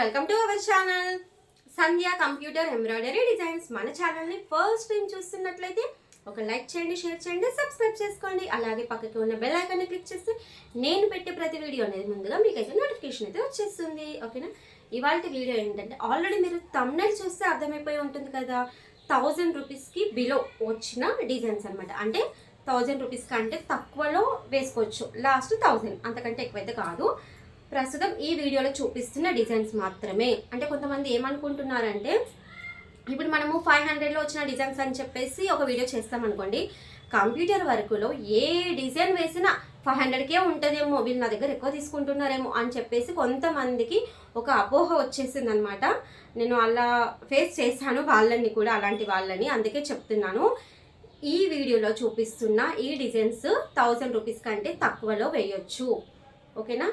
Welcome to our channel. Sandhya computer embroidery designs మన ఛానల్ని first time చూస్తున్నట్లయితే ఒక లైక్ చేయండి షేర్ చేయండి సబ్స్క్రైబ్ చేసుకోండి. అలాగే పక్కకి ఉన్న బెల్ ఐకాన్ని క్లిక్ చేస్తే నేను పెట్టే ప్రతి వీడియో అనేది ముందుగా మీకైతే నోటిఫికేషన్ అయితే వచ్చేస్తుంది. ఓకేనా? ఇవాళ వీడియో ఏంటంటే ఆల్రెడీ మీరు తమ్నైల్ చూస్తే అర్థమైపోయి ఉంటుంది కదా థౌజండ్ రూపీస్కి బిలో వచ్చిన డిజైన్స్ అనమాట అంటే థౌజండ్ రూపీస్ కంటే తక్కువలో వేసుకోవచ్చు. లాస్ట్ థౌజండ్ అంతకంటే ఎక్కువైతే కాదు. ప్రస్తుతం ఈ వీడియోలో చూపిస్తున్న డిజైన్స్ మాత్రమే. అంటే కొంతమంది ఏమనుకుంటున్నారంటే ఇప్పుడు మనము ఫైవ్ హండ్రెడ్లో వచ్చిన డిజైన్స్ అని చెప్పేసి ఒక వీడియో చేస్తామనుకోండి కంప్యూటర్ వర్క్లో ఏ డిజైన్ వేసినా ఫైవ్ హండ్రెడ్కే ఉంటుందేమో వీళ్ళు నా దగ్గర ఎక్కువ తీసుకుంటున్నారేమో అని చెప్పేసి కొంతమందికి ఒక అపోహ వచ్చేసింది అనమాట నేను అలా ఫేస్ చేశాను వాళ్ళని కూడా అలాంటి వాళ్ళని. అందుకే చెప్తున్నాను. ఈ వీడియోలో చూపిస్తున్న ఈ డిజైన్స్ థౌజండ్ రూపీస్ కంటే తక్కువలో వేయొచ్చు. ఓకేనా?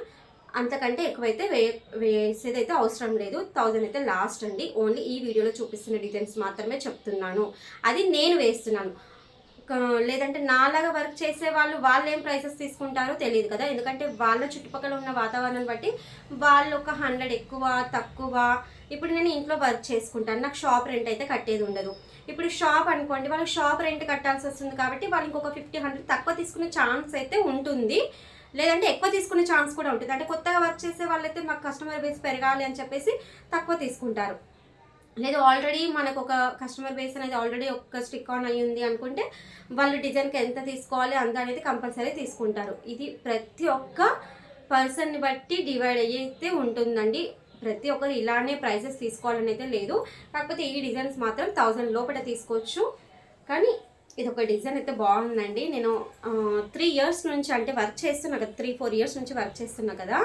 అంతకంటే ఎక్కువైతే వే వేసేది అయితే అవసరం లేదు. థౌజండ్ అయితే లాస్ట్ అండి. ఓన్లీ ఈ వీడియోలో చూపిస్తున్న డిజైన్స్ మాత్రమే చెప్తున్నాను. అది నేను వేస్తున్నాను. లేదంటే నాలాగా వర్క్ చేసే వాళ్ళు వాళ్ళు ఏం ప్రైసెస్ తీసుకుంటారో తెలియదు కదా. ఎందుకంటే వాళ్ళ చుట్టుపక్కల ఉన్న వాతావరణం బట్టి వాళ్ళు ఒక హండ్రెడ్ ఎక్కువ తక్కువ. ఇప్పుడు నేను ఇంట్లో వర్క్ చేసుకుంటాను. నాకు షాప్ రెంట్ అయితే కట్టేది ఉండదు. ఇప్పుడు షాప్ అనుకోండి వాళ్ళకి షాప్ రెంట్ కట్టాల్సి వస్తుంది కాబట్టి వాళ్ళు ఇంకొక ఫిఫ్టీ హండ్రెడ్ తక్కువ తీసుకునే ఛాన్స్ అయితే ఉంటుంది. లేదంటే ఎక్కువ తీసుకునే ఛాన్స్ కూడా ఉంటుంది. అంటే కొత్తగా వర్క్ చేసే వాళ్ళైతే మాకు కస్టమర్ బేస్ పెరగాలి అని చెప్పేసి తక్కువ తీసుకుంటారు. లేదు ఆల్రెడీ మనకు ఒక కస్టమర్ బేస్ అనేది ఆల్రెడీ ఒక స్టిక్ ఆన్ అయ్యింది అనుకుంటే వాళ్ళు డిజైన్కి ఎంత తీసుకోవాలి అంత అనేది కంపల్సరీ తీసుకుంటారు. ఇది ప్రతి ఒక్క పర్సన్ని బట్టి డివైడ్ అయితే ఉంటుందండి. ప్రతి ఒక్కరు ఇలానే ప్రైసెస్ తీసుకోవాలని అయితే లేదు. కాకపోతే ఈ డిజైన్స్ మాత్రం థౌజండ్ లోపల తీసుకోవచ్చు. కానీ ఇది ఒక డిజైన్ అయితే బాగుందండి. నేను త్రీ ఇయర్స్ నుంచి అంటే వర్క్ చేస్తున్నా కదా త్రీ ఫోర్ ఇయర్స్ నుంచి వర్క్ చేస్తున్నా కదా.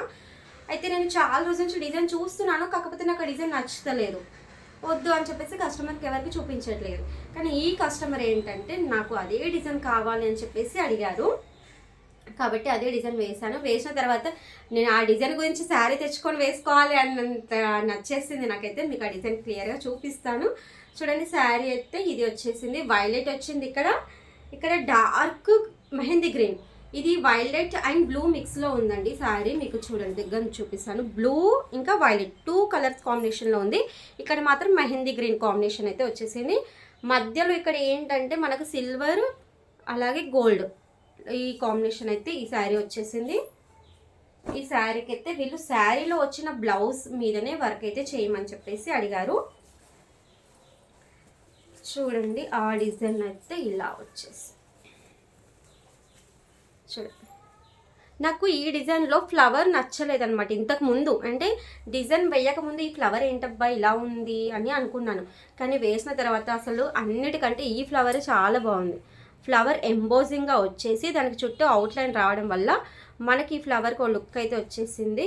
అయితే నేను చాలా రోజుల నుంచి డిజైన్ చూస్తున్నాను కాకపోతే నాకు ఆ డిజైన్ నచ్చుతలేదు వద్దు అని చెప్పేసి కస్టమర్కి ఎవరికి చూపించట్లేదు. కానీ ఈ కస్టమర్ ఏంటంటే నాకు అదే డిజైన్ కావాలి అని చెప్పేసి అడిగారు కాబట్టి అదే డిజైన్ వేసాను వేసిన తర్వాత నేను ఆ డిజైన్ గురించి శారీ తెచ్చుకొని వేసుకోవాలి అన్నంత నచ్చేసింది. నాకైతే మీకు ఆ డిజైన్ క్లియర్గా చూపిస్తాను. చూడండి శారీ అయితే ఇది వచ్చేసింది. వైలెట్ వచ్చింది ఇక్కడ. ఇక్కడ డార్క్ మెహందీ గ్రీన్ ఇది వైలెట్ అండ్ బ్లూ మిక్స్లో ఉందండి శారీ. మీకు చూడండి దగ్గర చూపిస్తాను. బ్లూ ఇంకా వైలెట్ టూ కలర్స్ కాంబినేషన్లో ఉంది. ఇక్కడ మాత్రం మెహందీ గ్రీన్ కాంబినేషన్ అయితే వచ్చేసింది. మధ్యలో ఇక్కడ ఏంటంటే మనకు సిల్వర్ అలాగే గోల్డ్ ఈ కాంబినేషన్ అయితే ఈ శారీ వచ్చేసింది. ఈ శారీకి అయితే వీళ్ళు శారీలో వచ్చిన బ్లౌజ్ మీదనే వర్క్ అయితే చేయమని చెప్పేసి అడిగారు. చూడండి ఆ డిజైన్ అయితే ఇలా వచ్చేసి. చూడండి నాకు ఈ డిజైన్లో ఫ్లవర్ నచ్చలేదన్నమాట. ఇంతకు ముందు అంటే డిజైన్ వేయకముందు ఈ ఫ్లవర్ ఏంటబ్బా ఇలా ఉంది అని అనుకున్నాను. కానీ వేసిన తర్వాత అసలు అన్నిటికంటే ఈ ఫ్లవర్ చాలా బాగుంది. ఫ్లవర్ ఎంబోజింగ్గా వచ్చేసి దానికి చుట్టూ అవుట్లైన్ రావడం వల్ల మనకి ఈ ఫ్లవర్కి ఒక లుక్ అయితే వచ్చేసింది.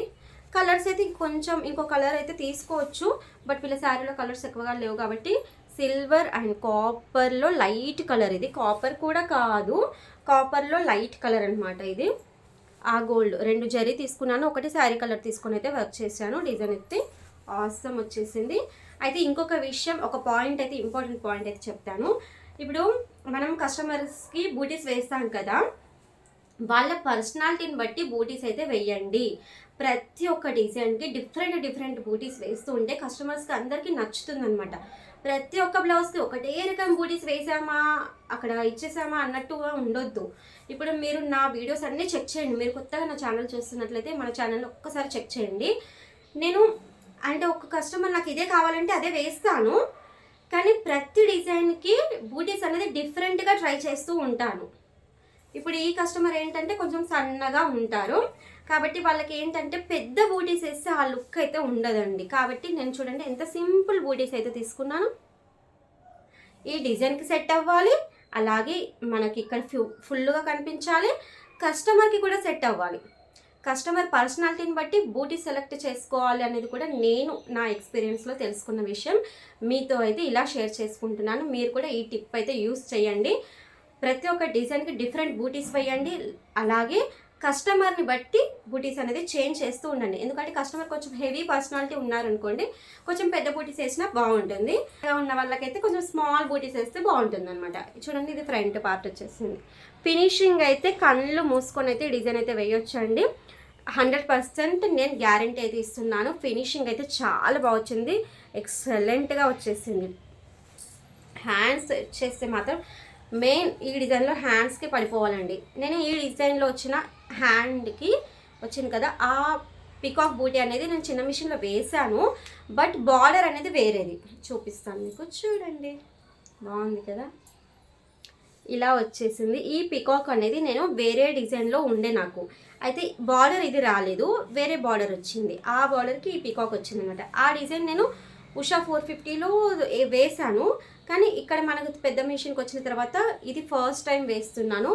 కలర్స్ అయితే కొంచెం ఇంకో కలర్ అయితే తీసుకోవచ్చు. బట్ వీళ్ళ శారీలో కలర్స్ ఎక్కువగా లేవు కాబట్టి సిల్వర్ అండ్ కాపర్లో లైట్ కలర్ ఇది. కాపర్ కూడా కాదు కాపర్లో లైట్ కలర్ అనమాట ఇది. ఆ గోల్డ్ రెండు జరీ తీసుకున్నాను. ఒకటి శారీ కలర్ తీసుకొని అయితే వర్క్ చేశాను. డిజైన్ అయితే ఆసం వచ్చేసింది. అయితే ఇంకొక విషయం ఒక పాయింట్ అయితే ఇంపార్టెంట్ పాయింట్ అయితే చెప్తాను. ఇప్పుడు మనం కస్టమర్స్కి బూటీస్ వేస్తాం కదా వాళ్ళ పర్సనాలిటీని బట్టి బూటీస్ అయితే వేయండి. ప్రతి ఒక్క డిజైన్కి డిఫరెంట్ డిఫరెంట్ బూటీస్ వేస్తూ ఉంటే కస్టమర్స్కి అందరికీ నచ్చుతుందనమాట ప్రతి ఒక్క బ్లౌజ్కి ఒకటే రకం బూటీస్ వేసామా అక్కడ ఇచ్చేసామా? అన్నట్టుగా ఉండొద్దు. ఇప్పుడు మీరు నా వీడియోస్ అన్నీ చెక్ చేయండి. మీరు కొత్తగా నా ఛానల్ చూస్తున్నట్లయితే మన ఛానల్ ఒక్కసారి చెక్ చేయండి. నేను అంటే ఒక కస్టమర్ నాకు ఇదే కావాలంటే అదే వేస్తాను. కానీ ప్రతి డిజైన్కి బూటీస్ అనేది డిఫరెంట్గా ట్రై చేస్తూ ఉంటాను. ఇప్పుడు ఈ కస్టమర్ ఏంటంటే కొంచెం సన్నగా ఉంటారు. కాబట్టి వాళ్ళకి ఏంటంటే పెద్ద బూటీస్ వేస్తే ఆ లుక్ అయితే ఉండదండి. కాబట్టి నేను చూడండి ఎంత సింపుల్ బూటీస్ అయితే తీసుకున్నాను. ఈ డిజైన్కి సెట్ అవ్వాలి. అలాగే మనకి ఇక్కడ ఫ్యూ ఫుల్గా కనిపించాలి. కస్టమర్కి కూడా సెట్ అవ్వాలి. కస్టమర్ పర్సనాలిటీని బట్టి బూటీ సెలెక్ట్ చేసుకోవాలి అనేది కూడా నేను నా ఎక్స్పీరియన్స్లో తెలుసుకున్న విషయం. మీతో అయితే ఇలా షేర్ చేసుకుంటున్నాను. మీరు కూడా ఈ టిప్ అయితే యూస్ చేయండి. ప్రతి ఒక్క డిజైన్కి డిఫరెంట్ బూటీస్ వేయండి. అలాగే కస్టమర్ని బట్టి బూటీస్ అనేది చేంజ్ చేస్తూ ఉండండి. ఎందుకంటే కస్టమర్ కొంచెం హెవీ పర్సనాలిటీ ఉన్నారనుకోండి కొంచెం పెద్ద బూటీస్ వేసినా బాగుంటుంది. ఉన్న వాళ్ళకైతే కొంచెం స్మాల్ బూటీస్ వేస్తే బాగుంటుంది అనమాట చూడండి ఇది ఫ్రంట్ పార్ట్ వచ్చేసింది. ఫినిషింగ్ అయితే కళ్ళు మూసుకొని అయితే డిజైన్ అయితే వేయొచ్చండి. హండ్రెడ్ పర్సెంట్ నేను గ్యారంటీ అయితే ఇస్తున్నాను. ఫినిషింగ్ అయితే చాలా బాగా వచ్చింది. ఎక్సలెంట్గా వచ్చేసింది. హ్యాండ్స్ చేస్తే మాత్రం మెయిన్ ఈ డిజైన్లో హ్యాండ్స్కి పడిపోవాలండి. నేను ఈ డిజైన్లో వచ్చిన హ్యాండ్కి వచ్చింది కదా ఆ పికాక్ బూటీ అనేది నేను చిన్న మిషన్లో వేసాను బట్ బార్డర్ అనేది వేరేది. చూపిస్తాను మీకు చూడండి. బాగుంది కదా? ఇలా వచ్చేసింది. ఈ పికాక్ అనేది నేను వేరే డిజైన్లో ఉండే నాకు. అయితే బార్డర్ ఇది రాలేదు వేరే బార్డర్ వచ్చింది. ఆ బార్డర్కి ఈ పికాక్ వచ్చింది అనమాట ఆ డిజైన్ నేను ఉషా ఫోర్ ఫిఫ్టీలో వేశాను. కానీ ఇక్కడ మనకు పెద్ద మిషన్కి వచ్చిన తర్వాత ఇది ఫస్ట్ టైం వేస్తున్నాను.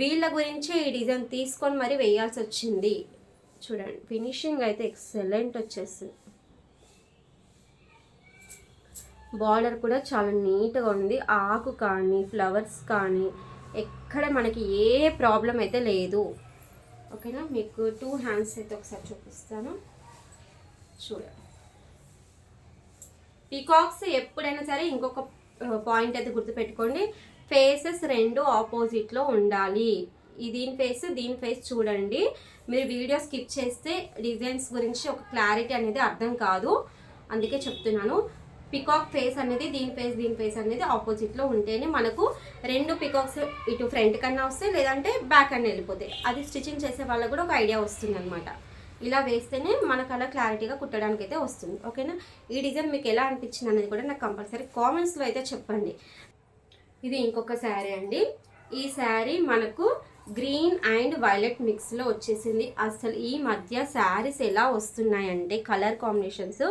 వీళ్ళ గురించే ఈ డిజైన్ తీసుకొని మరి వేయాల్సి వచ్చింది. చూడండి ఫినిషింగ్ అయితే ఎక్సలెంట్ వచ్చేసింది. బార్డర్ కూడా చాలా నీట్గా ఉంది. ఆకు కానీ ఫ్లవర్స్ కానీ ఎక్కడ మనకి ఏ ప్రాబ్లం అయితే లేదు. ఓకేనా? మీకు టూ హ్యాండ్స్ అయితే ఒకసారి చూపిస్తాను. చూడండి. పీకాక్స్ ఎప్పుడైనా సరే ఇంకొక పాయింట్ అయితే గుర్తుపెట్టుకోండి. ఫేసెస్ రెండు ఆపోజిట్లో ఉండాలి. ఈ దీని ఫేస్ దీని ఫేస్ చూడండి. మీరు వీడియో స్కిప్ చేస్తే డిజైన్స్ గురించి ఒక క్లారిటీ అనేది అర్థం కాదు. అందుకే చెప్తున్నాను. పికాక్ ఫేస్ అనేది దీని ఫేస్ దీని ఫేస్ అనేది ఆపోజిట్లో ఉంటేనే మనకు రెండు పికాక్స్ ఇటు ఫ్రంట్ కన్నా వస్తాయి లేదంటే బ్యాక్ అన్న వెళ్ళిపోతాయి. అది స్టిచ్చింగ్ చేసే వాళ్ళకు కూడా ఒక ఐడియా వస్తుంది అనమాట ఇలా వేస్తేనే మనకు అలా క్లారిటీగా కుట్టడానికి అయితే వస్తుంది. ఓకేనా? ఈ డిజైన్ మీకు ఎలా అనిపించింది అనేది కూడా నాకు కంపల్సరీ కామెంట్స్లో అయితే చెప్పండి. ఇది ఇంకొక శారీ అండి. ఈ శారీ మనకు గ్రీన్ అండ్ వైలెట్ మిక్స్లో వచ్చేసింది. అసలు ఈ మధ్య శారీస్ ఎలా వస్తున్నాయంటే కలర్ కాంబినేషన్స్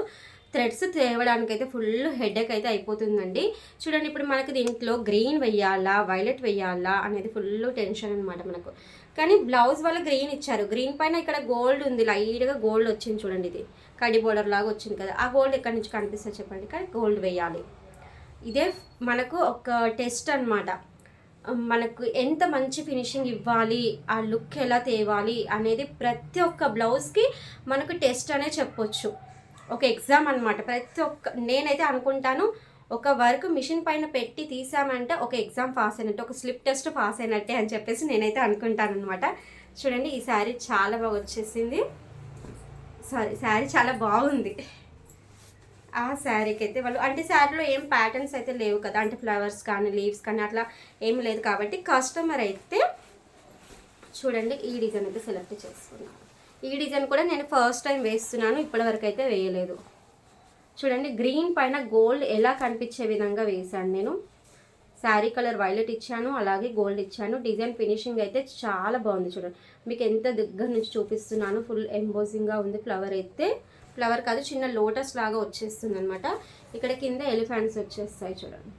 థ్రెడ్స్ తేవడానికి అయితే ఫుల్ హెడేక్ అయితే అయిపోతుందండి. చూడండి ఇప్పుడు మనకి దీంట్లో గ్రీన్ వెయ్యాలా వైలెట్ వెయ్యాలా అనేది ఫుల్ టెన్షన్ అనమాట మనకు. కానీ బ్లౌజ్ వల్ల గ్రీన్ ఇచ్చారు. గ్రీన్ పైన ఇక్కడ గోల్డ్ ఉంది. లైట్గా గోల్డ్ వచ్చింది చూడండి ఇది. కడి బోర్డర్ లాగా వచ్చింది కదా. ఆ గోల్డ్ ఎక్కడి నుంచి కనిపిస్తుంది చెప్పండి? కానీ గోల్డ్ వేయాలి. ఇదే మనకు ఒక టెస్ట్ అన్నమాట. మనకు ఎంత మంచి ఫినిషింగ్ ఇవ్వాలి? ఆ లుక్ ఎలా తేవాలి? అనేది ప్రతి ఒక్క బ్లౌజ్కి మనకు టెస్ట్ అనే చెప్పొచ్చు. ఒక ఎగ్జామ్ అనమాట ప్రతి ఒక్క నేనైతే అనుకుంటాను ఒక వర్క్ మిషన్ పైన పెట్టి తీసామంటే ఒక ఎగ్జామ్ పాస్ అయినట్టు ఒక స్లిప్ టెస్ట్ పాస్ అయినట్టే అని చెప్పేసి నేనైతే అనుకుంటాను అనమాట చూడండి ఈ శారీ చాలా బాగా వచ్చేసింది. సారీ శారీ చాలా బాగుంది. ఆ శారీకి అయితే వాళ్ళు అంటే శారీలో ఏం ప్యాటర్న్స్ అయితే లేవు కదా అంటే ఫ్లవర్స్ కానీ లీవ్స్ కానీ అట్లా ఏం లేదు కాబట్టి కస్టమర్ అయితే చూడండి ఈ డిజైన్ అయితే సెలెక్ట్ చేసుకున్నాను ఈ డిజైన్ కూడా నేను ఫస్ట్ టైం వేస్తున్నాను ఇప్పటివరకు అయితే వేయలేదు. చూడండి గ్రీన్ పైన గోల్డ్ ఎలా కనిపించే విధంగా వేసాను నేను. శారీ కలర్ వైలెట్ ఇచ్చాను అలాగే గోల్డ్ ఇచ్చాను. డిజైన్ ఫినిషింగ్ అయితే చాలా బాగుంది చూడండి. మీకు ఎంత దగ్గర నుంచి చూపిస్తున్నాను ఫుల్ ఎంబోజింగ్గా ఉంది ఫ్లవర్ అయితే. ఫ్లవర్ కాదు చిన్న లోటస్ లాగా వచ్చేస్తుంది అనమాట ఇక్కడ కింద ఎలిఫెంట్స్ వచ్చేస్తాయి చూడండి.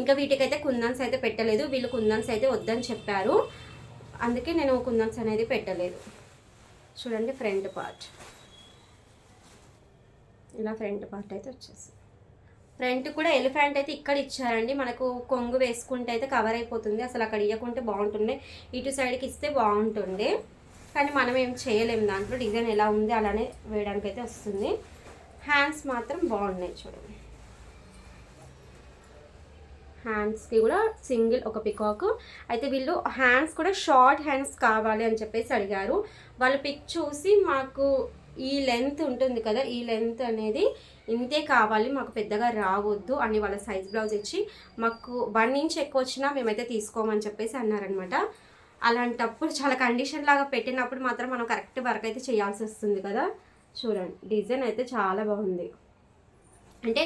ఇంకా వీటికైతే కుందన్స్ అయితే పెట్టలేదు. వీళ్ళు కుందన్స్ అయితే వద్దని చెప్పారు. అందుకే నేను కుందన్స్ అనేది పెట్టలేదు. చూడండి ఫ్రంట్ పార్ట్. ఇలా ఫ్రంట్ పార్ట్ అయితే వచ్చేసి. ఫ్రంట్ కూడా ఎలిఫెంట్ అయితే ఇక్కడ ఇచ్చారండి. మనకు కొంగు వేసుకుంటే అయితే కవర్ అయిపోతుంది. అసలు అక్కడ ఇవ్వకుంటే బాగుంటుండే. ఇటు సైడ్కి ఇస్తే బాగుంటుండే. కానీ మనం ఏం చేయలేము దాంట్లో డిజైన్ ఎలా ఉంది అలానే వేయడానికి అయితే వస్తుంది. హ్యాండ్స్ మాత్రం బాగున్నాయి చూడండి. హ్యాండ్స్కి కూడా సింగిల్ ఒక పికాక్ అయితే వీళ్ళు హ్యాండ్స్ కూడా షార్ట్ హ్యాండ్స్ కావాలి అని చెప్పేసి అడిగారు. వాళ్ళ పిక్ చూసి మాకు ఈ లెంత్ ఉంటుంది కదా ఈ లెంత్ అనేది ఇంతే కావాలి మాకు పెద్దగా రావద్దు అని వాళ్ళ సైజ్ బ్లౌజ్ ఇచ్చి మాకు వన్ ఇంచ్ ఎక్కువ వచ్చినా మేమైతే తీసుకోమని చెప్పేసి అన్నారనమాట అలాంటప్పుడు చాలా కండిషన్ లాగా పెట్టినప్పుడు మాత్రం మనం కరెక్ట్ వర్క్ అయితే చేయాల్సి వస్తుంది కదా. చూడండి డిజైన్ అయితే చాలా బాగుంది. అంటే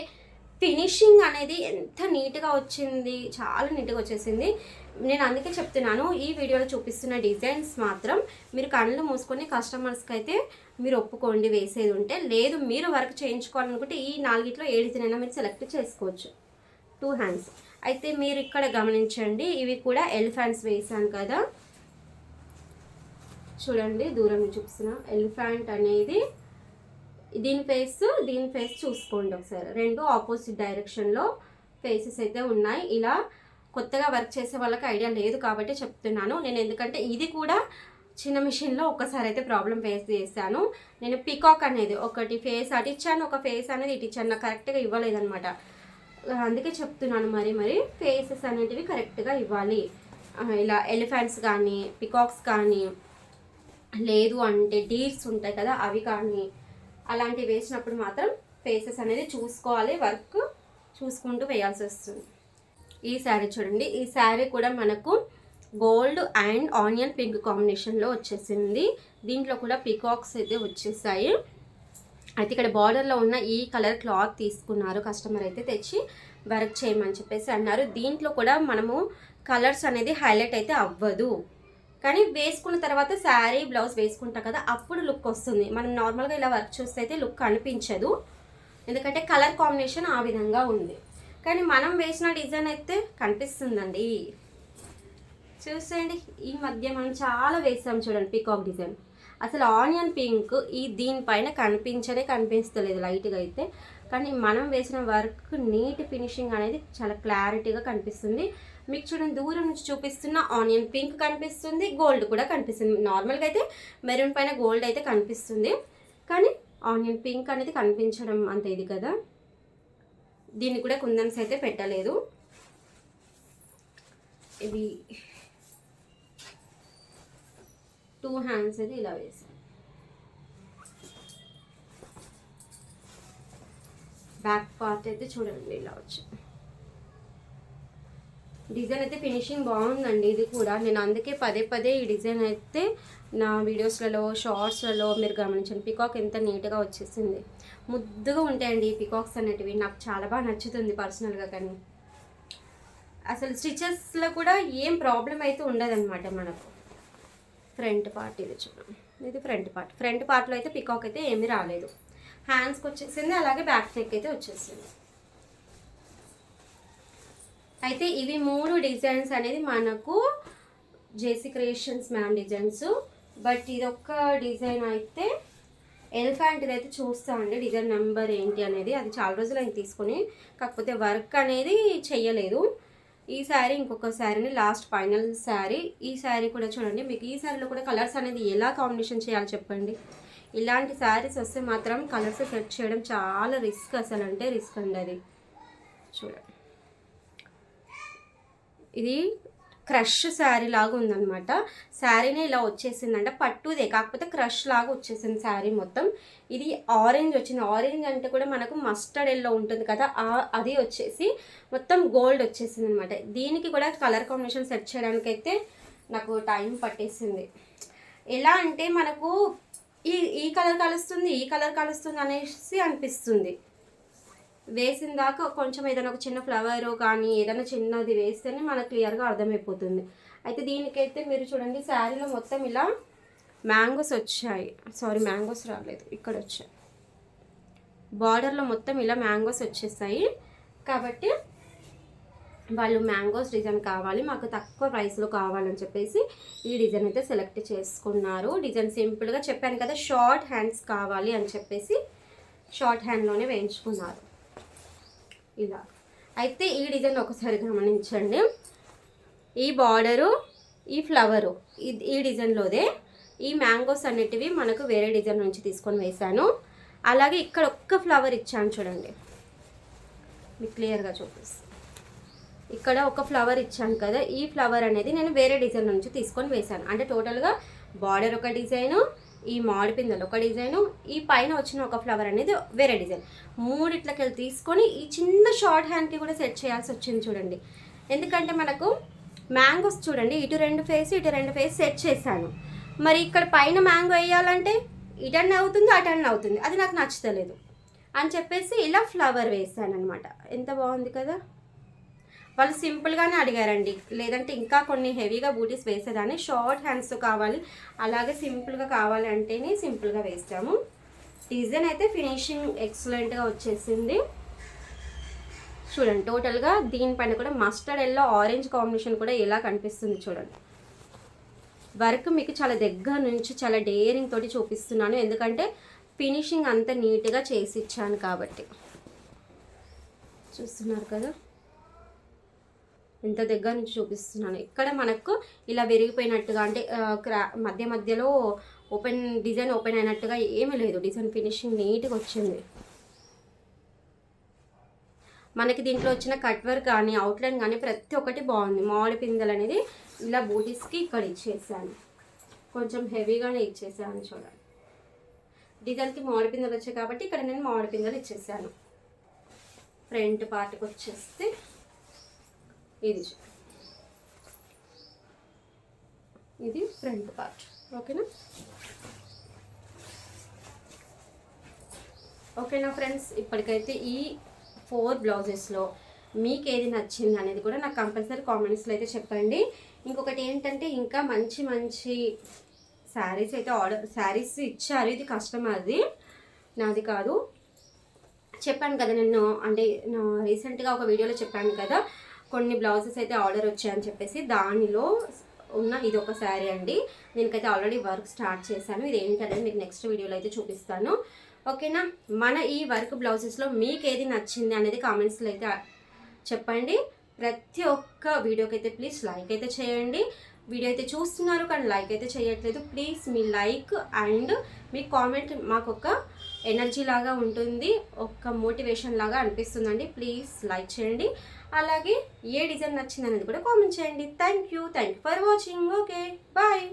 ఫినిషింగ్ అనేది ఎంత నీట్గా వచ్చింది చాలా నీట్గా వచ్చేసింది. నేను అందుకే చెప్తున్నాను ఈ వీడియోలో చూపిస్తున్న డిజైన్స్ మాత్రం మీరు కళ్ళు మూసుకొని కస్టమర్స్కి అయితే మీరు ఒప్పుకోండి వేసేది ఉంటే. లేదు మీరు వర్క్ చేయించుకోవాలనుకుంటే ఈ నాలుగిట్లో ఏ మీరు సెలెక్ట్ చేసుకోవచ్చు. టూ హ్యాండ్స్ అయితే మీరు ఇక్కడ గమనించండి ఇవి కూడా ఎలిఫెంట్స్ వేసాను కదా. చూడండి దూరం చూపిస్తున్నా. ఎలిఫెంట్ అనేది దీని ఫేస్ దీని ఫేస్ చూసుకోండి ఒకసారి. రెండు ఆపోజిట్ డైరెక్షన్లో ఫేసెస్ అయితే ఉన్నాయి. ఇలా కొత్తగా వర్క్ చేసే వాళ్ళకి ఐడియా లేదు కాబట్టి చెప్తున్నాను. నేను ఎందుకంటే ఇది కూడా చిన్న మిషన్లో ఒక్కసారి అయితే ప్రాబ్లం ఫేస్ చేశాను. నేను పికాక్ అనేది ఒకటి ఫేస్ అటు ఇచ్చాను ఒక ఫేస్ అనేది ఇటు ఇచ్చాను. నాకు కరెక్ట్గా ఇవ్వలేదన్నమాట. అందుకే చెప్తున్నాను మరి మరి ఫేసెస్ అనేటివి కరెక్ట్గా ఇవ్వాలి. ఇలా ఎలిఫెంట్స్ కానీ పికాక్స్ కానీ లేదు అంటే డీర్స్ ఉంటాయి కదా అవి కానీ అలాంటివి వేసినప్పుడు మాత్రం ఫేసెస్ అనేది చూసుకోవాలి వర్క్ చూసుకుంటూ వేయాల్సి వస్తుంది. ఈ శారీ చూడండి. ఈ శారీ కూడా మనకు గోల్డ్ అండ్ ఆనియన్ పింక్ కాంబినేషన్లో వచ్చేసింది. దీంట్లో కూడా పికాక్స్ అయితే వచ్చేసాయి. అయితే ఇక్కడ బార్డర్లో ఉన్న ఈ కలర్ క్లాత్ తీసుకున్నారు కస్టమర్ అయితే తెచ్చి వర్క్ చేయమని చెప్పేసి అన్నారు. దీంట్లో కూడా మనము కలర్స్ అనేది హైలైట్ అయితే అవ్వదు. కానీ వేసుకున్న తర్వాత శారీ బ్లౌజ్ వేసుకుంటాం కదా అప్పుడు లుక్ వస్తుంది. మనం నార్మల్గా ఇలా వర్క్ చూస్తే అయితే లుక్ కనిపించదు. ఎందుకంటే కలర్ కాంబినేషన్ ఆ విధంగా ఉంది. కానీ మనం వేసిన డిజైన్ అయితే కనిపిస్తుందండి. చూసేయండి ఈ మధ్య మనం చాలా వేసాం చూడండి పికాక్ డిజైన్ అసలు ఆనియన్ పింక్ ఈ దీనిపైన కనిపించనే కనిపిస్తలేదు లైట్గా అయితే. కానీ మనం వేసిన వర్క్ నీట్ ఫినిషింగ్ అనేది చాలా క్లారిటీగా కనిపిస్తుంది. మీకు చూడండి దూరం నుంచి చూపిస్తున్న ఆనియన్ పింక్ కనిపిస్తుంది గోల్డ్ కూడా కనిపిస్తుంది. నార్మల్గా అయితే మెరూన్ పైన గోల్డ్ అయితే కనిపిస్తుంది. కానీ ఆనియన్ పింక్ అనేది కనిపించడం అంత ఇది కదా. దీన్ని కూడా కుందన్స్ అయితే పెట్టలేదు. ఇవి టూ హ్యాండ్స్ అయితే ఇలా వేసాను బ్యాక్ పార్ట్ అయితే చూడండి ఇలా వచ్చి. డిజైన్ అయితే ఫినిషింగ్ బాగుందండి ఇది కూడా. నేను అందుకే పదే పదే ఈ డిజైన్ అయితే నా వీడియోస్లలో షార్ట్స్లలో మీరు గమనించండి. పికాక్ ఎంత నీట్గా వచ్చేసింది. ముద్దుగా ఉంటాయండి ఈ పికాక్స్ అనేటివి. నాకు చాలా బాగా నచ్చుతుంది పర్సనల్గా కానీ. అసలు స్టిచెస్లో కూడా ఏం ప్రాబ్లం అయితే ఉండదన్నమాట మనకు. ఫ్రంట్ పార్ట్ ఇది చూడండి. ఇది ఫ్రంట్ పార్ట్ ఫ్రంట్ పార్ట్లో అయితే పికాక్ అయితే ఏమీ రాలేదు. హ్యాండ్స్కి వచ్చేసింది అలాగే బ్యాక్ నెక్ అయితే వచ్చేసింది. అయితే ఇవి మూడు డిజైన్స్ అనేది మనకు JC creations ma'am designs. But ఇదొక్క design అయితే ఎలిఫెంట్ది అయితే చూస్తామండి డిజైన్ నెంబర్ ఏంటి అనేది అది చాలా రోజులు ఆయన తీసుకొని. కాకపోతే వర్క్ అనేది చెయ్యలేదు. ఈ శారీ ఇంకొక శారీని లాస్ట్ ఫైనల్ శారీ ఈ శారీ కూడా చూడండి. మీకు ఈ శారీలో కూడా కలర్స్ అనేది ఎలా కాంబినేషన్ చేయాలో చెప్పండి. ఇలాంటి శారీస్ వస్తే మాత్రం కలర్స్ సెట్ చేయడం చాలా రిస్క్ అసలు. అంటే రిస్క్ అండి అది. చూడండి. ఇది క్రష్ శారీ లాగా ఉందన్నమాట. శారీనే ఇలా వచ్చేసిందంట పట్టుదే. కాకపోతే క్రష్ లాగా వచ్చేసింది శారీ మొత్తం. ఇది ఆరెంజ్ వచ్చింది. ఆరెంజ్ అంటే కూడా మనకు మస్టర్డ్ ఎల్లో ఉంటుంది కదా ఆ- అది వచ్చేసి మొత్తం గోల్డ్ వచ్చేసింది అనమాట దీనికి కూడా కలర్ కాంబినేషన్ సెట్ చేయడానికి అయితే నాకు టైం పట్టేసింది. ఎలా అంటే మనకు ఈ ఈ కలర్ కలుస్తుంది ఈ కలర్ కలుస్తుంది అనేసి అనిపిస్తుంది. వేసిన దాకా కొంచెం ఏదైనా ఒక చిన్న ఫ్లవర్ కానీ ఏదైనా చిన్నది వేస్తేనే మనకు క్లియర్గా అర్థమైపోతుంది. అయితే దీనికైతే మీరు చూడండి శారీలో మొత్తం ఇలా మ్యాంగోస్ వచ్చాయి. సారీ మ్యాంగోస్ రాలేదు ఇక్కడ వచ్చాయి. బార్డర్లో మొత్తం ఇలా మ్యాంగోస్ వచ్చేసాయి. కాబట్టి వాళ్ళు మ్యాంగోస్ డిజైన్ కావాలి మాకు తక్కువ ప్రైస్లో కావాలని చెప్పేసి ఈ డిజైన్ అయితే సెలెక్ట్ చేసుకున్నారు. డిజైన్ సింపుల్గా చెప్పాను కదా షార్ట్ హ్యాండ్స్ కావాలి అని చెప్పేసి షార్ట్ హ్యాండ్లోనే వేయించుకున్నారు. ఇలా. అయితే ఈ డిజైన్ ఒకసారి గమనించండి. ఈ బార్డరు ఈ ఫ్లవరు ఇది ఈ డిజైన్లోదే ఈ మ్యాంగోస్ అనేటివి మనకు వేరే డిజైన్ నుంచి తీసుకొని వేశాను. అలాగే ఇక్కడ ఒక్క ఫ్లవర్ ఇచ్చాను చూడండి. మీకు క్లియర్గా చూపిస్తాను ఇక్కడ ఒక ఫ్లవర్ ఇచ్చాను కదా ఈ ఫ్లవర్ అనేది నేను వేరే డిజైన్ నుంచి తీసుకొని వేశాను. అంటే టోటల్గా బార్డర్ ఒక డిజైను ఈ మామిడి పిందెలు. ఒక డిజైను ఈ పైన వచ్చిన ఒక ఫ్లవర్ అనేది వేరే డిజైన్. మూడిట్లకి వెళ్ళి తీసుకొని ఈ చిన్న షార్ట్ హ్యాండ్కి కూడా సెట్ చేయాల్సి వచ్చింది చూడండి. ఎందుకంటే మనకు మ్యాంగోస్ చూడండి ఇటు రెండు ఫేస్ ఇటు రెండు ఫేస్ సెట్ చేశాను. మరి ఇక్కడ పైన మ్యాంగో వేయాలంటే ఇటన్న అవుతుంది అటన్న అవుతుంది. అది నాకు నచ్చుతలేదు అని చెప్పేసి ఇలా ఫ్లవర్ వేసాను అనమాట ఎంత బాగుంది కదా? వాళ్ళు సింపుల్గానే అడిగారండి. లేదంటే ఇంకా కొన్ని హెవీగా బూటీస్ వేసేదాన్ని. షార్ట్ హ్యాండ్స్ కావాలి. అలాగే సింపుల్గా కావాలంటేనే సింపుల్గా వేస్తాము. డిజైన్ అయితే ఫినిషింగ్ ఎక్సలెంట్గా వచ్చేసింది. చూడండి టోటల్గా దీనిపైన కూడా మస్టర్డ్ ఎల్లో ఆరెంజ్ కాంబినేషన్ కూడా ఎలా కనిపిస్తుంది చూడండి. వర్క్ మీకు చాలా దగ్గర నుంచి చాలా డేరింగ్ తోటి చూపిస్తున్నాను. ఎందుకంటే ఫినిషింగ్ అంత నీట్గా చేసి ఇచ్చాను కాబట్టి. చూస్తున్నారు కదా? ఇంత దగ్గర నుంచి చూపిస్తున్నాను. ఇక్కడ మనకు ఇలా విరిగిపోయినట్టుగా అంటే క్రా మధ్య మధ్యలో ఓపెన్ డిజైన్ ఓపెన్ అయినట్టుగా ఏమీ లేదు. డిజైన్ ఫినిషింగ్ నీట్గా వచ్చింది. మనకి దీంట్లో వచ్చిన కట్ వర్క్ కానీ అవుట్లైన్ కానీ ప్రతి ఒక్కటి బాగుంది. మామిడి పిందెలు అనేది ఇలా బూటీస్కి ఇక్కడ ఇచ్చేసాను. కొంచెం హెవీగానే ఇచ్చేసాను చూడండి. డిజైన్కి మామిడి పిందెలు వచ్చాయి కాబట్టి ఇక్కడ నేను మామిడి పిందెలు ఇచ్చేసాను. ఫ్రంట్ పార్ట్కి వచ్చేస్తే ఇది ఇది ఫ్రంట్ పార్ట్. ఓకేనా? ఓకేనా ఫ్రెండ్స్? ఇప్పటికైతే ఈ ఫోర్ బ్లౌజెస్లో మీకు ఏది నచ్చింది అనేది కూడా నాకు కంపల్సరీ కామెంట్స్లో అయితే చెప్పండి. ఇంకొకటి ఏంటంటే ఇంకా మంచి మంచి శారీస్ అయితే ఆర్డర్ శారీస్ ఇచ్చారు. ఇది కస్టమర్ది. నాది కాదు. చెప్పాను కదా నేను అంటే రీసెంట్గా ఒక వీడియోలో చెప్పాను కదా కొన్ని బ్లౌజెస్ అయితే ఆర్డర్ వచ్చాయని చెప్పేసి దానిలో ఉన్న ఇది ఒక శారీ అండి. దీనికైతే ఆల్రెడీ వర్క్ స్టార్ట్ చేశాను. ఇది ఏంటనేది మీకు నెక్స్ట్ వీడియోలో అయితే చూపిస్తాను. ఓకేనా? మన ఈ వర్క్ బ్లౌజెస్లో మీకు ఏది నచ్చింది అనేది కామెంట్స్లో అయితే చెప్పండి. ప్రతి ఒక్క వీడియోకి అయితే ప్లీజ్ లైక్ అయితే చేయండి. వీడియో అయితే చూస్తున్నారు కానీ లైక్ అయితే చేయట్లేదు. ప్లీజ్ మీ లైక్ అండ్ మీ కామెంట్ మాకు ఒక ఎనర్జీ లాగా ఉంటుంది. ఒక మోటివేషన్ లాగా అనిపిస్తుందండి. ప్లీజ్ లైక్ చేయండి. అలాగే ఏ డిజైన్ నచ్చింది అనేది కూడా కామెంట్ చేయండి. Thank you thank you for watching okay bye